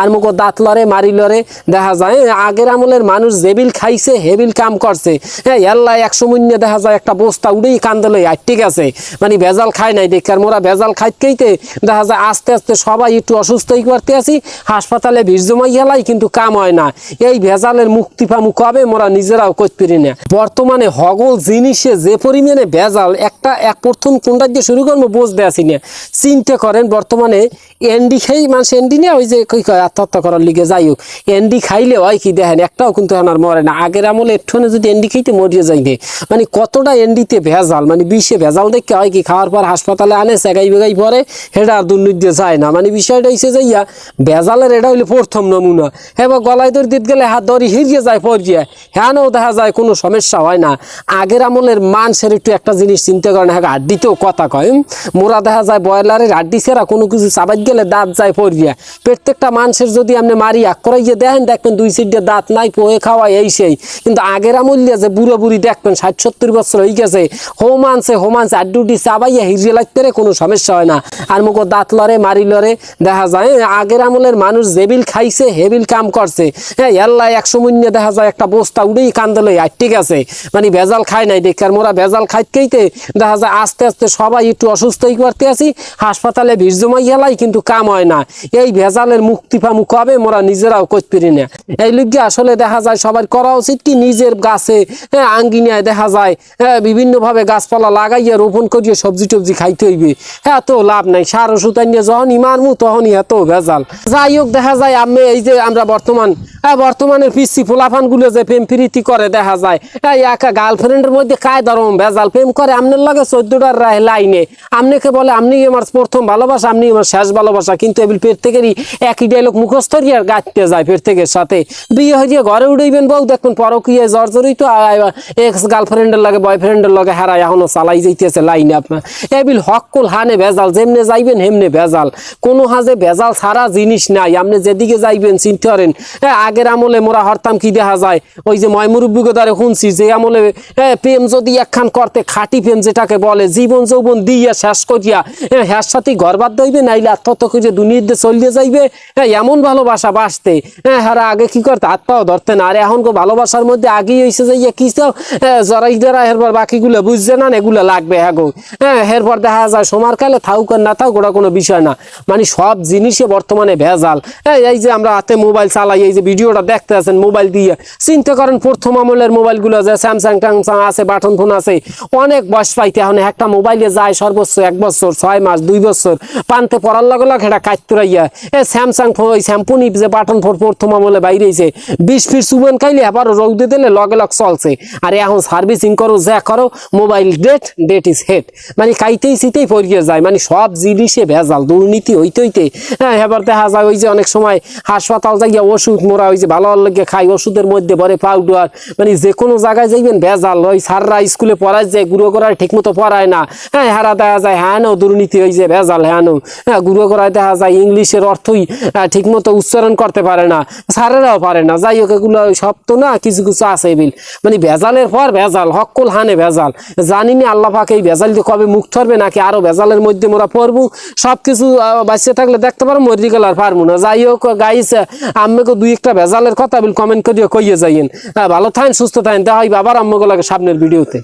আর মুখো দাঁত লড়ে মারি লড়ে দেখা যায়। আগের আমলের মানুষ জেবিল খাইছে হেবিল কাম করছে। হ্যাঁ এল্লা একশো মূল্যে দেখা যায় একটা বস্তা উড়েই কান্দলে আর ঠিক আছে মানে ভেজাল খায় নাই দেখে, আর মোরা ভেজাল খাইতেইতে দেখা যায় আস্তে আস্তে সবাই একটু অসুস্থই করতে আসি হাসপাতালে ভিড় জমাই গেলাই, কিন্তু কাম হয় না। এই ভেজালের মুক্তি পামু কবে, মোরা নিজেরাও করতে না। বর্তমানে হগল জিনিসে যে পরিমাণে ভেজাল, একটা, এক প্রথম কোনটা দিয়ে শুরু করব বুঝতে আসি না। চিন্তা করেন, বর্তমানে এনডি খাই মানুষ এনডি নিয়ে ওই যে কই কয় আত্মহত্যা করার লিগে যাই হোক। এন্ডি খাইলে হয় কি দেখেন, একটাও কিন্তু এখন আর মরে না। আগের আমলে একটুখানে যদি এন্ডি খাইতে মরিয়ে যাই নে। মানে কতটা এন্ডিতে ভেজাল মানে বিষে ভেজাল দেখে হয় কি খাওয়ার পর হাসপাতালে আনে, সেগাই বেগাই পরে, সেটা আর দুর্নীতি যায় না। মানে বিষয়টা হচ্ছে যাইয়া ভেজালের এটা হইলে প্রথম নমুনা। হ্যাঁ গলায় দড়ি দিতে গেলে হাত দড়ি হিরিয়ে যায় পরিয়ে হ্যাঁও দেখা যায় কোনো সমস্যা হয় না। আগের আমলের মানুষের একটু একটা জিনিস চিন্তা করেন হ্যাঁ হাড্ডিতেও কথা কয়। মোরা দেখা যায় ব্রয়লারের হাড্ডি ছাড়া কোনো কিছু চাবাই গেলে দাঁত যায় পরিয়া। প্রত্যেকটা মানুষের যদি আপনি মারি আক করাইয়ে দেখেন দেখবেন দুই সিটে দাঁত নাই, পোহে খাওয়া এই সেই। কিন্তু আগের আমলে যে বুড়ো বুড়ি দেখবেন, ষাট সত্তর বছর হয়ে গেছে, হোম আনছে হোম আনছে আড্ডুটি চাবাইয়া হিরিয়ে লাগতে রে, কোনো সমস্যা হয় না। আর মুখো দাঁত লড়ে, মারি লড়ে, দেখা যায় আগের আমলের মানুষ জেবিল খাইছে হেবিল কাম করছে। হ্যাঁ এল্লা একশো মূল্যে দেখা যায় একটা বস্তা উড়েই কান্দলে আর ঠিক আছে মানে ভেজাল খায় নাই দেখে আর মোরা ভেজাল খাইতেইতে দেখা যায়, আস্তে আস্তে সবাই একটু অসুস্থই করতে আসি হাসপাতালে ভিড় জমাই গেলাই কিন্তু কাম হয় না। এই ভেজালের মুক্তি পামু কবে? মোরা নিজেরাও করতে পারি না। এই লিগে আসলে দেখা যায় সবার করা উচিত কি নিজের গাছে হ্যাঁ আঙ্গিনায় দেখা যায় হ্যাঁ বিভিন্নভাবে গাছপালা লাগাইয়া রোপণ করিয়ে সবজি টবজি খাইতে হইবে। হ্যাঁ তো লাভ নাই। সার, ওষুধ আনিয়ে যখনই মারমু, তখনই এত ভেজাল। যাই হোক, দেখা যায় আমি এই যে আমরা বর্তমান হ্যাঁ বর্তমানের পিসি ফুলাফানগুলো যে প্রেম প্রীতি করে দেখা যায় একা গার্লফ্রেন্ডের মধ্যে কায় ধরম ভেজাল? প্রেম করে আমনের লাগে চোদ্দটার লাইনে। আমনেকে বলে আপনি আমার প্রথম ভালোবাসা আপনি আমার শেষ ভালোবাসা, কিন্তু এবিল পেট থেকেরই একই ডায়লগ মুখস্থ আর গাইতে যায় পেট থেকে সাথে। বিয়ে হয়ে ঘরে উড়াইবেন বউ, দেখুন পরকীয় জর্জরিত এক্স গার্লফ্রেন্ডের লাগে বয়ফ্রেন্ডের লাগে হারাই এখনও চালাই যাইতেছে লাইনে আপনার। এবিল হকুল হানে ভেজাল, যেমনে যাইবেন হেমনে ভেজাল। কোনো হাজে ভেজাল ছাড়া জিনিস নাই। আপনি যেদিকে যাইবেন, চিনতে পারেন আগের আমলে মোরা হরতাম কি দেখা যায়? ওই যে ময় মুরব্বীকে দ্বারা শুনছি যে আমলে প্রেম যদি একখান করতে খাটি প্রেম যেটাকে বলে, জীবন যৌবন দিয়া শেষ করিয়া হ্যাঁ সাথে ঘরবাদ দইবে, নাইলে আত্মহত্যা করে দুনিয়ার দিয়ে চলিয়ে যাইবে? হ্যাঁ এমন ভালোবাসা বাসতে হ্যাঁ হারা আগে কি করতে? হাত পাও ধরতে না। আর এখন ভালোবাসার মধ্যে আগেই হয়েছে যে ইয়ে কি চাও জরাই জরা এরপর বাকিগুলো বুঝছে না, এগুলো লাগবে হ্যাঁ হ্যাঁ এরপর দেখা যায় সোমার কালে আর না থাকুক ওটা কোনো বিষয় না। মানে সব জিনিসে বর্তমানে ভেজাল। হ্যাঁ এই যে আমরা হাতে মোবাইল চালাই, এই যে ভিডিওটা দেখতে আছেন মোবাইল দিয়ে। চিন্তা করেন প্রথম আমলের মোবাইলগুলো যে স্যামসাং ট্যামসাং আছে বাটন ফোন আছে, অনেক বয়স পাইতে এখন একটা মোবাইলে যায় সর্বোচ্চ এক বছর, ছয় মাস, দুই বছর। পানতে পড়ার লগে লগে এটা কাটতুরাইয়া। এ স্যামসাং ফোন ওই শ্যাম্পুনি যে বাটন ফোন প্রথম আমলে বাইরেছে, বিশ ফিট সুবেন খাইলে আবার রৌদে দিলে লগে লগ চলছে। আর এখন সার্ভিসিং করো, যা করো mobile date date is head মানে কাইতেই সিতেই পড়িয়ে যায় মানে সব জিনিসে ভেজাল, দুর্নীতি হইতে হইতে। হ্যাঁ এবার দেখা যায় ওই যে অনেক সময় হাসপাতাল যাইয়া ওষুধ মোরা ওই যে ভালো লাগে খাই, ওষুধের মধ্যে ভরে পাউডার মানে যে কোনো জায়গায় যাইবেন, ভেজাল ওই সাররা স্কুলে পড়ায় যায়, গুঁড়ো করায় ঠিক মতো পড়ায় না। হ্যাঁ হারা দেখা যায় হ্যাঁ দুর্নীতি হয়েছে ভেজাল হ্যাঁ হ্যাঁ গুঁড়ো করায় দেখা যায় ইংলিশের অর্থই ঠিক মতো উচ্চারণ করতে পারে না স্যারেরাও পারে না। যাই হোক, এগুলো সব তো না, কিছু কিছু আছে বিল মানে ভেজালের পর ভেজাল হকল হানে ভেজাল। জানি না আল্লাহ পাক এই ভেজাল দিয়ে কবে মুখ ধরবে নাকি আরও ভেজালের মধ্যে মোরা পড়ব। সব কিছু বাঁচিয়ে থাকলে দেখতে পারো মরি গেল আর পারব না। যাই হোক গাইস আম্মাকে দুই একটা ভেজালের কথা বিল কমেন্ট করিয়ে কইয়ে যাইয়েন। ভালো থাকেন, সুস্থ থাকেন। হইবে আবার আম্মাকে লাগে সামনের ভিডিওতে।